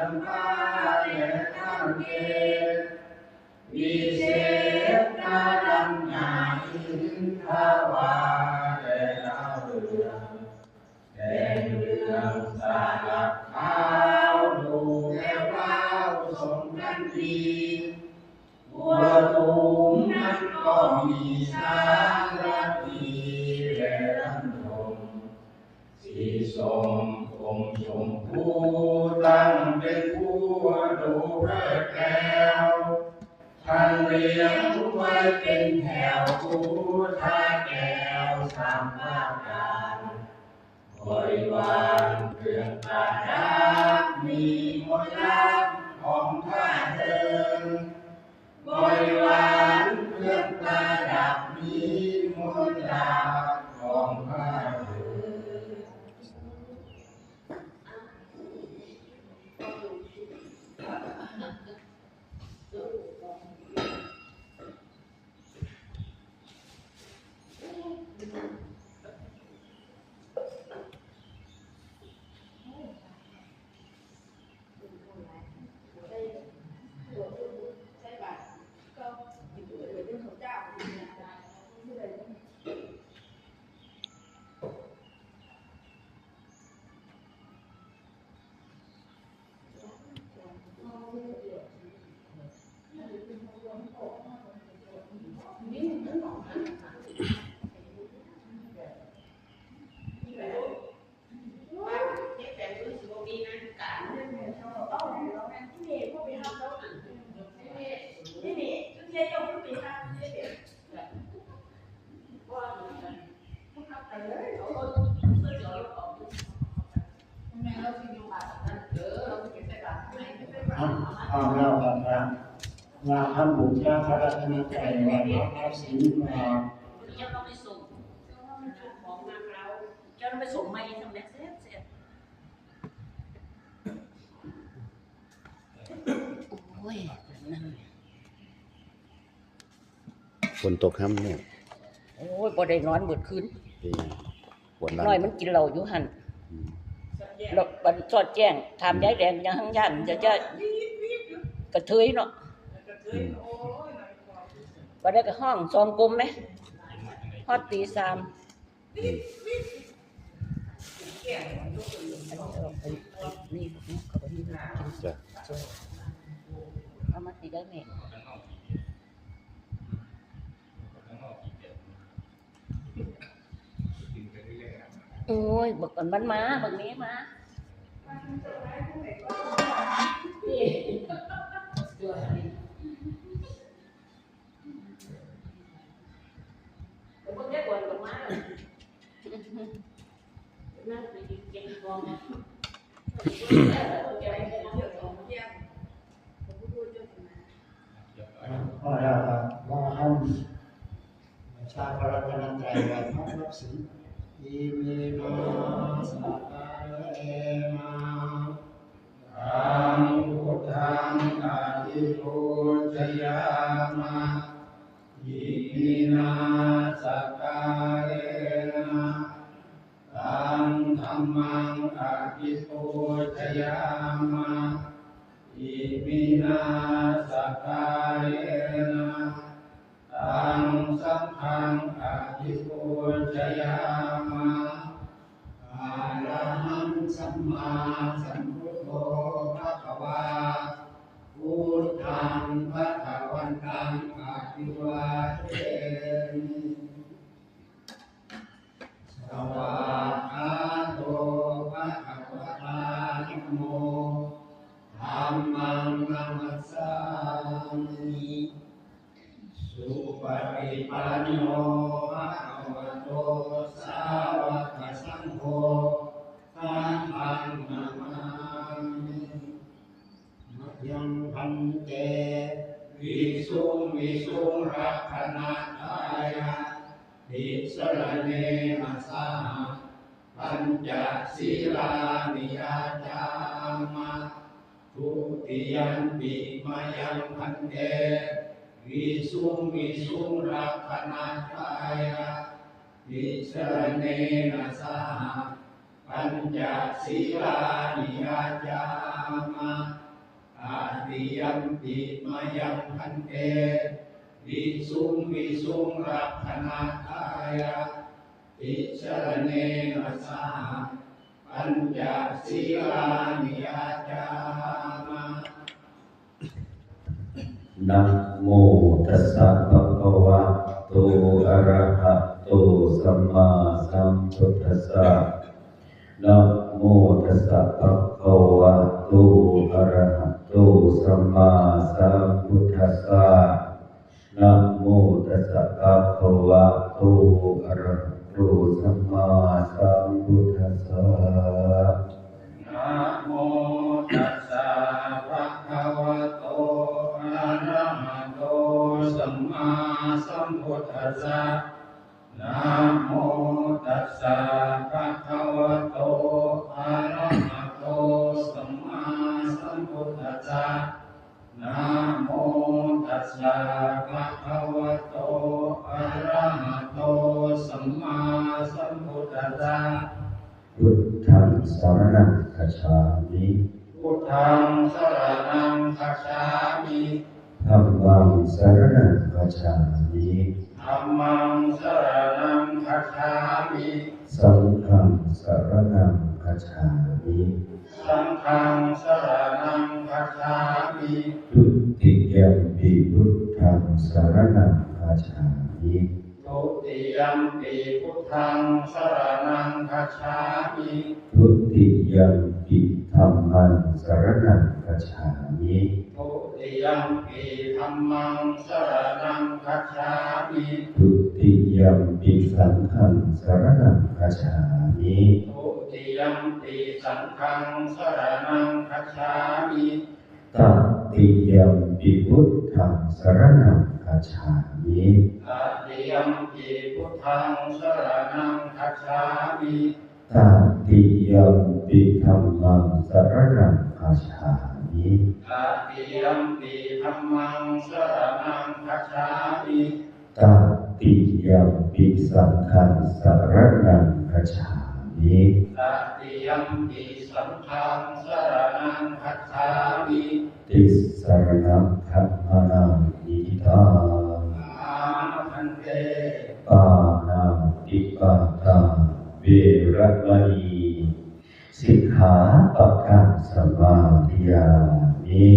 จำพาและข้ามเกวิเศษนารัญญาอินทวาและดาเรืองแต่เรืองสาลักขาวดูแล้วเล่าสมกันดีบัวตูมนั้นก็มีสารพีและรันทมสีสมอมชมพูตั้งเป็นผู้ ดูเพื่อแก้วท่านเรียงไว้เป็นแถวผู้ท่าแก้วสามภาคการบริวารเครื่องประดับมีหมดแล้วของท่าเดินบริวารเครื่องประดับมีมนต์ลับของท่าเดิน ความเราครับเราทำบุญจ้าพระรัตนตรัยวันพระศีลมาเจ้าต้องไปส่งของมาเราเจ้าต้องไปส่งมาเองทำแม็กเซฟเสียโอ้ยนั่น ฝนตกค่ำเนี่ยโอ้ยบ่ได้นอนเบิดคืนเป็นไงปวดหลังน้อยมันกินเหล้าอยู่หั่นอืมแล้วบันสอดแจ้งถามยายแดงยังหังย่านจะจะกระเทยเนาะอืมบ่ได้ก็ห้องซองกลมไหมฮอดตีสามอืมอันนี้เอาไปนี่เขาไปนี่จ้ะเอามาตีได้ไหม โอ้ยบักอันมัน ธรรมังอาทิปุจยามาอิมินาสกายนะตังสัพพังอธิปุจยามาอาระหังสัมมาสัมพุทโธภะคะวาพุทธังภะคะวันตังอภิวาเท สุปฏิปันโนภะคะวะโตสาวกสังโฆสังฆังนามามิมะยังพันเตวิสุงวิสุงรักขณาทายะทิสรเนมัสสาปัญจศีลานิยาจามาทุติยันปิมายังพันเต วิสุงวิสุงรักขณาทายะวิสรเนนะสหปัญจศีลานิยาจามาติยัมปิมายังพันเตวิสุงวิสุงรักขณาทายะติชรเนนะสาปัญจศีลานิยาจามะ นะโมตัสสะภะคะวะโตอะระหะโตสัมมาสัมพุทธัสสะนะโมตัสสะภะคะวะโตอะระหะ พุทธังสรณังคัจฉามิพุทธังสรณังคัจฉามิธัมมังสรณังคัจฉามิธัมมังสรณังคัจฉามิสังฆังสรณังคัจฉามิสังฆังสรณังคัจฉามิทุติยัมปิพุทธังสรณังคัจฉามิทุ ติยัมปิพุทธังสรณังคัจฉามิทุติยัมปิธัมมังสรณังคัจฉามิทุติยัมปิธัมมังสรณังคัจฉามิทุติยัมปิสังฆังสรณังคัจฉามิทุติยัมปิสังฆังสรณังคัจฉามิตติยัมปิพุทธังสรณังคัจฉามิ ตติยัมปิพุทธังสรณังคัจฉามิตติยัมปิธัมมังสรณังคัจฉามิตติยัมปิธัมมังสรณังคัจฉามิตติยัมปิสังฆังสรณังคัจฉามิตติยัมปิสังฆังสรณังคัจฉามิติสรณังคัมมานังนิทิตังอาพันเต ปานาติปาตาเวรมณีสิกขาปะทังสมาธิยามิ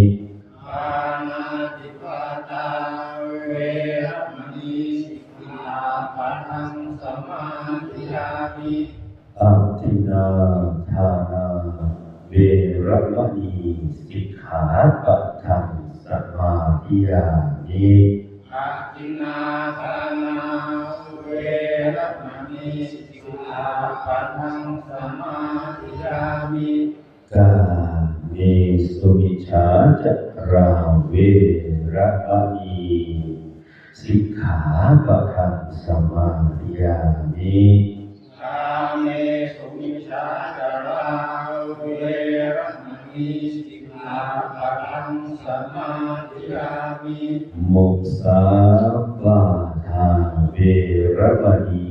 ปานาติปาตาเวรมณีสิกขาปะทังสมาธิยามิอัตตินาทานาเวรมณีสิกขาปะทังสมาธิยามิอาทินนาทานา ปะทังสมาธิยามิกาเมสุมิชาจราเวระมณีสิกขาปะทังสมาธิยามิกาเมสุมิชาจาราเวรมณีสิกขาปะทังสมาธิยามิมุสาวาทาเวระมณีสิกขา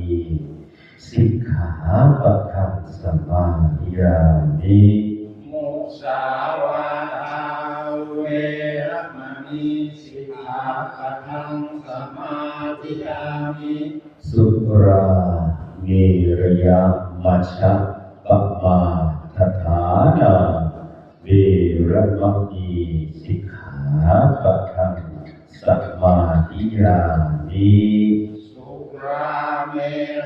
ปะทังสมาธิยามิมุสาวาทาเวรมณีสิกขาปะทังสมาธิยามิสุราเมรยามัชฌะปะมาทฐานาเวระมณีสิกขาปะทังสมาธิยามิสุ ราเม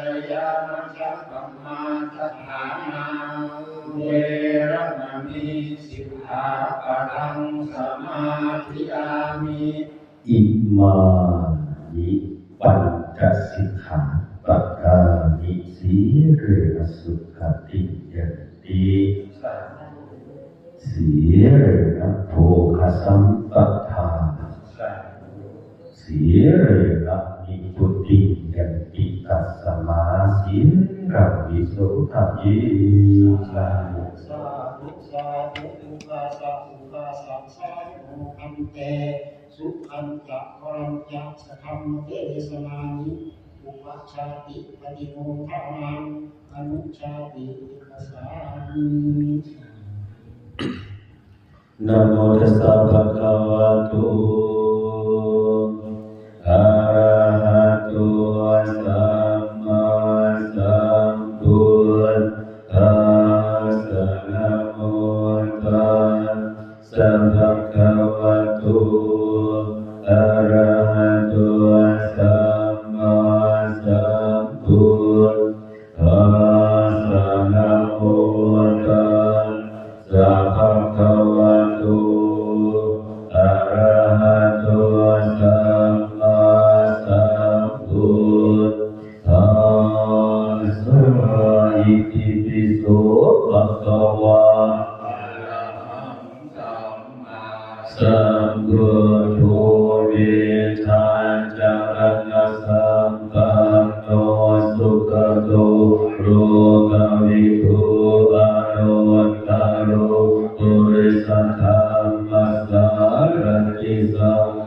รยามจักปมาทฐานาเวรมณีสิกขาปะทังสมาธิยามิอิมานิปัญจสิกขาปะกามิสีเรนะสุขติยันติสีเรนะโภคสัมปทาสีเรนะนิพุติยัน ตัสสมาสิรังวิสุทธัยิสาธุสาธุสาสุสุปาสะสุปาสะสาสุคันเตสุขันตะกรัญจะสธสุมเทศนานิสุปชาติปฏิโมสุนังอสุชาติภาษามินสุทัสสะสุคะวะโต is the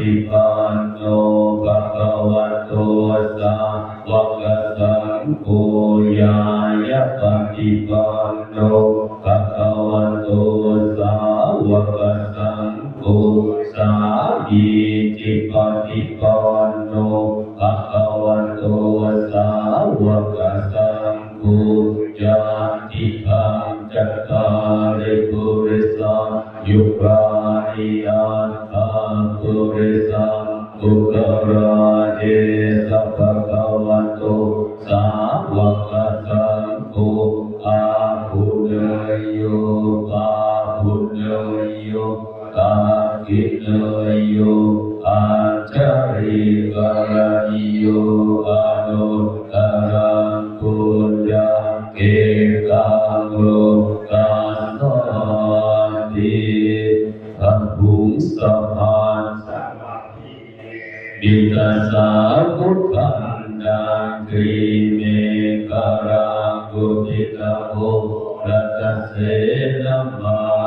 the Namah.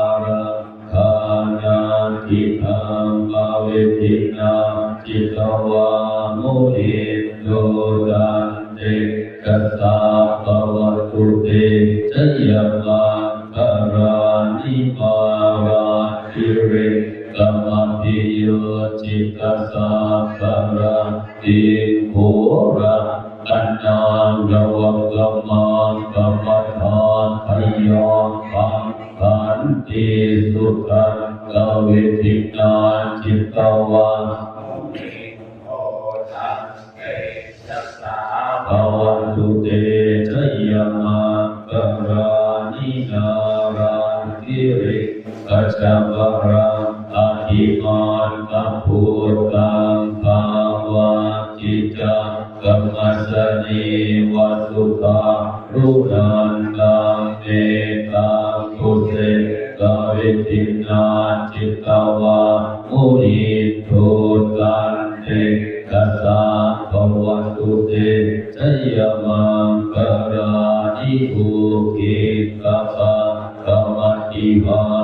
สสาภวันตุเตชยมังกรานินารันติริกัจจวรา Shiva.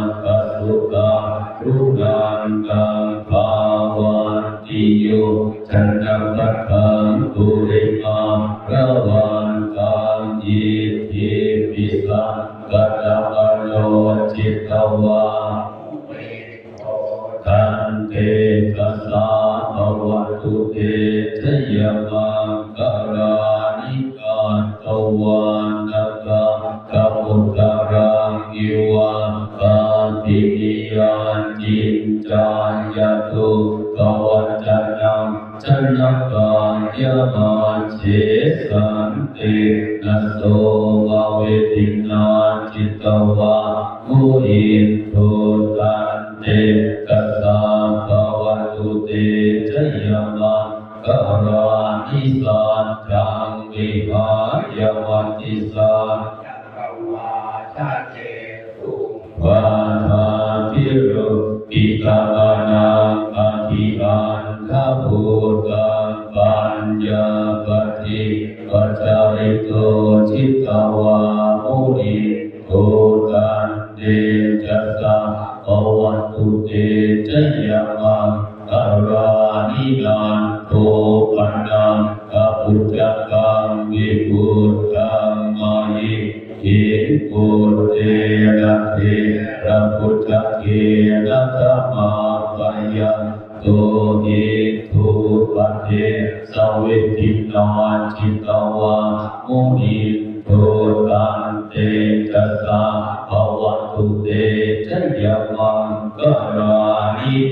วันจยังจัญญากายามาเชสันติกันโส 我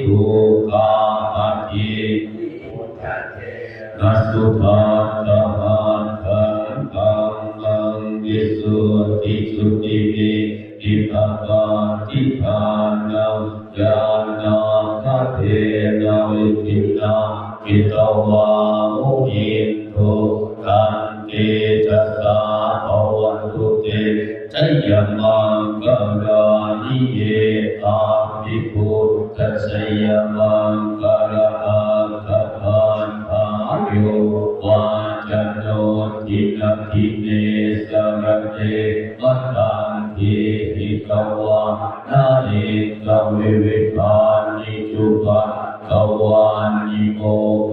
भूका पके वसुपाता ทิเมสรเจอัตตังทิหิตวังนาเอกวิวิภานิจุปังกวานิโม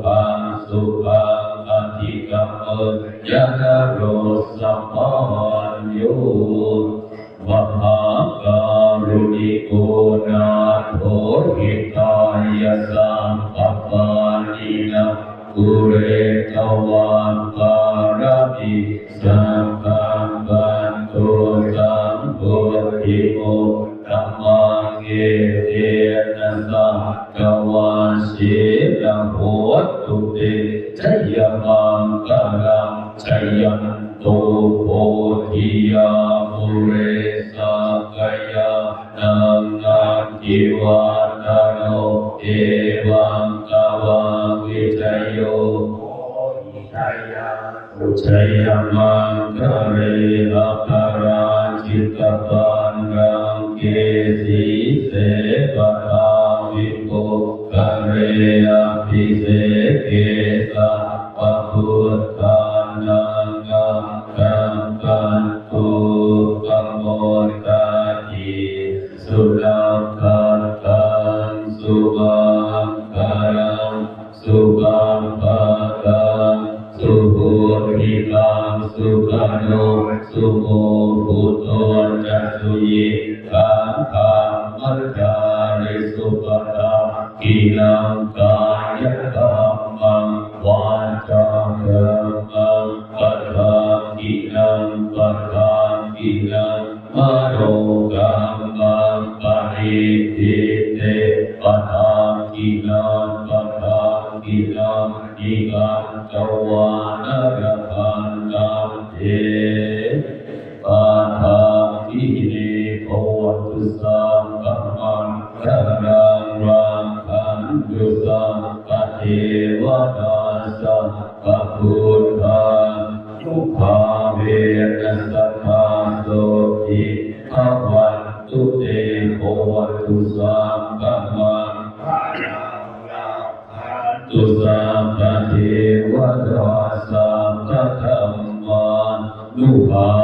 คังสุขังอธิกัมมัญญะโรสัมปันโย นะสักวาสีลพุทธุเตชัยมังกลังชัยันตุโพธิยาภูเร and uh, Ye พระสัมพุทธมานุภา